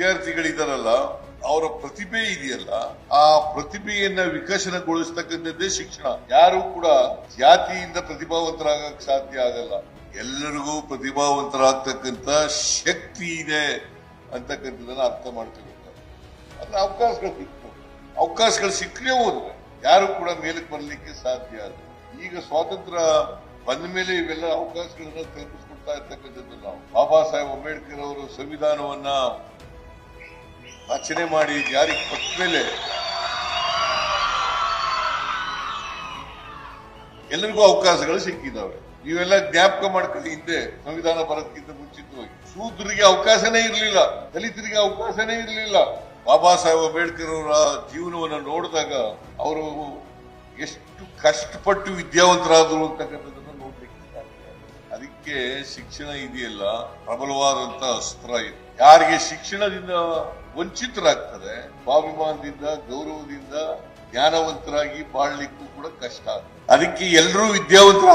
ವಿದ್ಯಾರ್ಥಿಗಳಿದಾರಲ್ಲ, ಅವರ ಪ್ರತಿಭೆ ಇದೆಯಲ್ಲ, ಆ ಪ್ರತಿಭೆಯನ್ನ ವಿಕಸನಗೊಳಿಸ್ತಕ್ಕಂಥದ್ದೇ ಶಿಕ್ಷಣ. ಯಾರು ಕೂಡ ಜಾತಿಯಿಂದ ಪ್ರತಿಭಾವಂತರಾಗಕ್ ಸಾಧ್ಯ ಆಗಲ್ಲ. ಎಲ್ಲರಿಗೂ ಪ್ರತಿಭಾವಂತರಾಗ್ತಕ್ಕಂಥ ಶಕ್ತಿ ಇದೆ ಅಂತಕ್ಕಂಥದ್ದನ್ನ ಅರ್ಥ ಮಾಡ್ತಿರ್ತಾರೆ ಅದ್ರ ಅವಕಾಶಗಳು ಸಿಕ್ತು ಅವಕಾಶಗಳು ಸಿಕ್ಕಲೇ ಹೋದ್ರೆ ಯಾರು ಕೂಡ ಮೇಲಕ್ಕೆ ಬರಲಿಕ್ಕೆ ಸಾಧ್ಯ ಅಲ್ಲ. ಈಗ ಸ್ವಾತಂತ್ರ್ಯ ಬಂದ ಮೇಲೆ ಇವೆಲ್ಲ ಅವಕಾಶಗಳನ್ನ ಕಲ್ಪಿಸ್ಕೊಡ್ತಾ ಇರ್ತಕ್ಕಂಥದ್ದು ನಾವು ಬಾಬಾ ಸಾಹೇಬ್ ಅಂಬೇಡ್ಕರ್ ಅವರು ಸಂವಿಧಾನವನ್ನ ರಚನೆ ಮಾಡಿ ಜಾರಿಗೆ ಕೊಟ್ಟ ಮೇಲೆ ಎಲ್ಲರಿಗೂ ಅವಕಾಶಗಳು ಸಿಕ್ಕಿದ್ದಾವೆ ನೀವೆಲ್ಲ ಜ್ಞಾಪಕ ಮಾಡ್ಕೊಳ್ಳಿ ಹಿಂದೆ ಸಂವಿಧಾನ ಬರೋದಕ್ಕಿಂತ ಮುಂಚಿತವಾಗಿ. ಶೂದ್ರಿಗೆ ಅವಕಾಶನೇ ಇರಲಿಲ್ಲ, ದಲಿತರಿಗೆ ಅವಕಾಶನೇ ಇರಲಿಲ್ಲ. ಬಾಬಾ ಸಾಹೇಬ್ ಅಂಬೇಡ್ಕರ್ ಅವರ ಜೀವನವನ್ನು ನೋಡಿದಾಗ ಅವರು ಎಷ್ಟು ಕಷ್ಟಪಟ್ಟು ವಿದ್ಯಾವಂತರಾದರು ಅಂತಕ್ಕಂಥದ್ದನ್ನು ನೋಡ್ಲಿಕ್ಕೆ ಅದಕ್ಕೆ ಶಿಕ್ಷಣ ಇದೆಯಲ್ಲ, ಪ್ರಬಲವಾದಂತ ಅಸ್ತ್ರ ಇದೆ. ಯಾರಿಗೆ ಶಿಕ್ಷಣದಿಂದ ವಂಚಿತರಾಗ್ತದೆ ಸ್ವಾಭಿಮಾನದಿಂದ ಗೌರವದಿಂದ ಜ್ಞಾನವಂತರಾಗಿ ಬಾಳ್ಲಿಕ್ಕೂ ಕೂಡ ಕಷ್ಟ ಅದಕ್ಕೆ ಎಲ್ಲರೂ ವಿದ್ಯಾವಂತರ